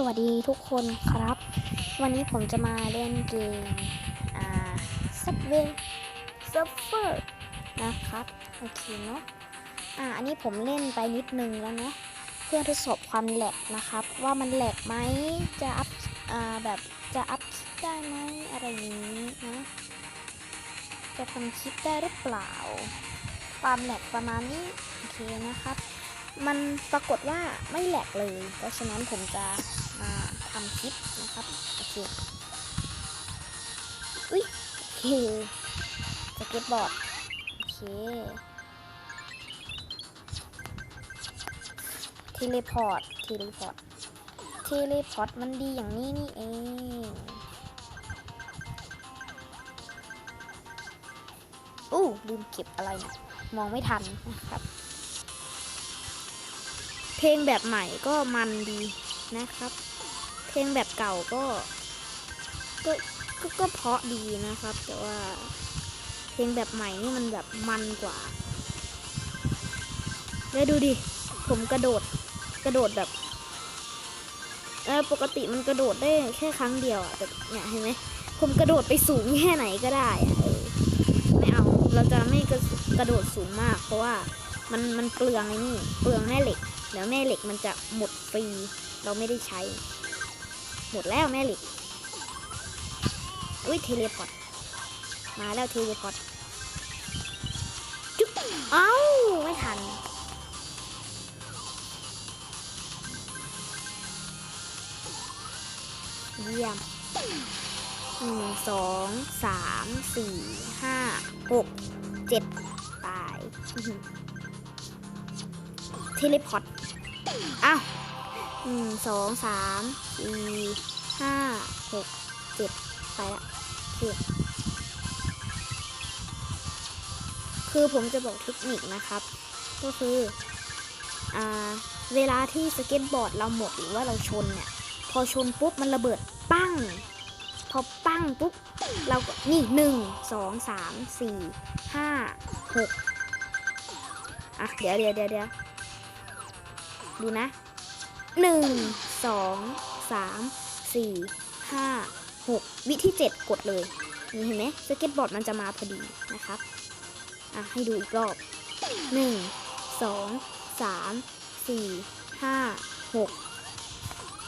สวัสดีทุกคนครับ วันนี้ผมจะมาเล่นเกมอ่า Subway Surfer นะครับ โอเคเนาะอ่าอันนี้ผมเล่นไปนิดนึงแล้วเนาะเพื่อทดสอบความแหลกนะครับ ว่ามันแหลกไหมจะอัพอ่าแบบจะอัพคลิปได้ไหมอะไรอย่างนี้นะ จะทำคลิปได้หรือเปล่า ความแหลกประมาณนี้โอเคนะครับมันปรากฏว่าไม่แหลกเลย เพราะฉะนั้นผมจะ คลิปนะครับโอเคอุ้ยโอเคสเก็ตบอร์ดโอเคเทเลพอร์ตเทเลพอร์ตเทเลพอร์ตมันดีอย่างนี้นี่เองอู้ลืมเก็บอะไรนะมองไม่ทันนะครับ เพลงแบบใหม่ก็มันดีนะครับ ลงแบบเก่าก็ก็ก็ก็เพาะดีนะครับ แต่ว่าเพลงแบบใหม่นี่มันแบบมันกว่า แล้วดูดิ ผมกระโดดกระโดดแบบเออปกติมันกระโดดได้แค่ครั้งเดียวอะแต่เนี่ยเห็นไหมผมกระโดดไปสูงแค่ไหนก็ได้อะไม่เอาเราจะไม่กระกระโดดสูงมาก เพราะว่ามันมันเปลืองไอ้นี่เปลืองแม่เหล็กเดี๋ยวแม่เหล็กมันจะหมดฟรี เราไม่ได้ใช้ หมดแล้วแม่เหล็กอุ้ยเทเลพอร์ตมาแล้วเทเลพอร์ตจุ๊บเอ้าไม่ทันเยี่ยมหนึ่งสองสามสี่ห้าหกเจ็ดตายอื้อหือเทเลพอร์ตอ้าว หนึ่งสองสามสี่ห้าหกเจ็ดไปละโอเคคือผมจะบอกเทคนิคนะครับ ก็คืออ่าเวลาที่สเก็ตบอร์ดเราหมดหรือว่าเราชนเนี่ย พอชนปุ๊บมันระเบิดปั้ง พอปั้งปุ๊บเราก็นี่หนึ่งสองสามสี่ห้าหกอะ เดี๋ยวเดี๋ยวเดี๋ยวเดี๋ยวดูนะ หนึ่งสองสามสี่ห้าหกวิที่เจ็ดกดเลยนี่เห็นไหมสเก็ตบอร์ดมันจะมาพอดีนะครับอะให้ดูอีกรอบหนึ่งสองสามสี่ห้าหก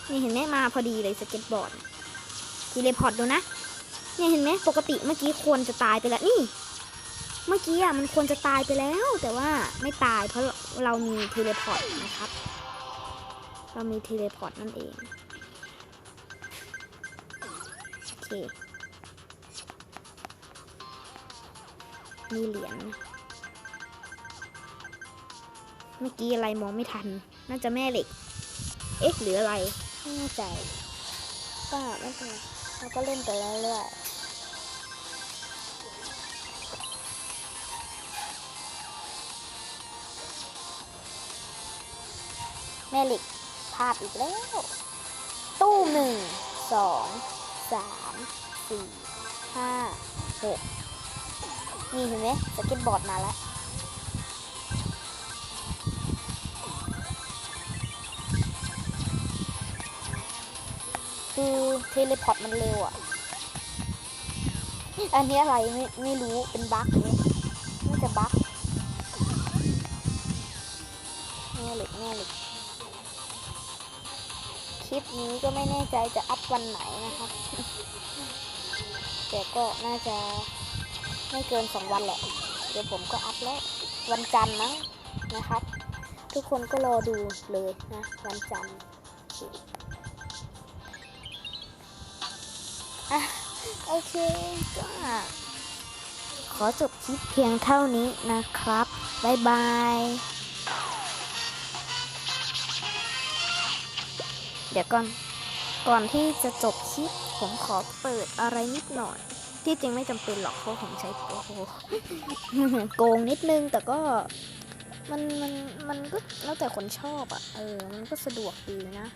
นี่เห็นไหมมาพอดีเลยสเก็ตบอร์ดทีเลพอร์ตดูนะเนี่ยเห็นไหมปกติเมื่อกี้ควรจะตายไปแล้วนี่ เมื่อกี้อะมันควรจะตายไปแล้ว แต่ว่าไม่ตายเพราะเรามีเทเลพอร์ตนะครับ เรามีเทเลพอร์ตนั่นเองโอเคมีเหรียญเมื่อกี้อะไรมองไม่ทัน น่าจะแม่เหล็ก เอ๊ะหรืออะไร ไม่แน่ใจก็ไม่เป็นไรเราก็เล่นไปเรื่อยๆแม่เหล็กาดอีกแล้ว ตู้หนึ่งสองสามสี่ห้าหกนี่เห็นไหมสเก็ตบอร์ดมาแล้วคือเทเลพอร์ตมันเร็วอะ อันนี้อะไรไม่ไม่รู้เป็นบั๊กเลยน่าจะบั๊กแน่เหล็กแน่เหล็ก ลิปนี้ก็ไม่แน่ใจจะอัพวันไหนนะครับ แต่ก็น่าจะไม่เกินสองวันแหละ เดี๋ยวผมก็อัพแล้ววันจันทร์มั้งนะครับ ทุกคนก็รอดูเลยนะวันจันทร์โอเคอะโอเคก็ขอจบคลิปเพียงเท่านี้นะครับ บ๊ายบาย เดี๋ยวก่อน ก่อนที่จะจบคลิป ผมขอเปิดอะไรนิดหน่อย ที่จริงไม่จำเป็นหรอกเพราะผมใช้โปรโกงนิดนึงแต่ก็มันมันมันก็แล้วแต่คนชอบอะ่ะ เออ มันก็สะดวกดีนะ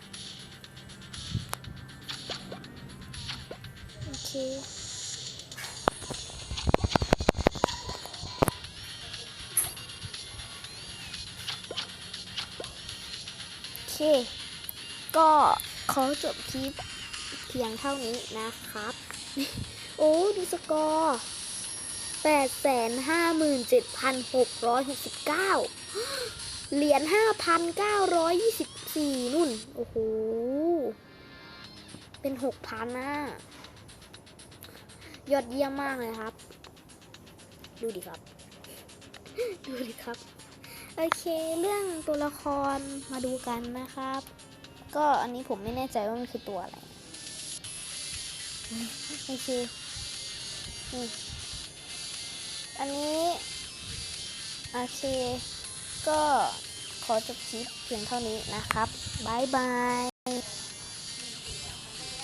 โอเค โอเค ก็ขอจบคลิปเพียงเท่านี้นะครับ โอ้ดูสกอร์แปดแสนห้าหมื่นเจ็ดพันหกร้อยหกสิบเก้าเหรียญห้าพันเก้าร้อยยี่สิบสี่นุ่น โอ้โห เป็นหกพันนะยอดเยี่ยมมากเลยครับ ดูดิครับ ดูดิครับ โอเค เรื่องตัวละครมาดูกันนะครับ ก็อันนี้ผมไม่แน่ใจว่ามันคือตัวอะไรโอเคอันนี้โอเค ก็ขอจบคลิปเพียงเท่านี้นะครับ บ๊ายบาย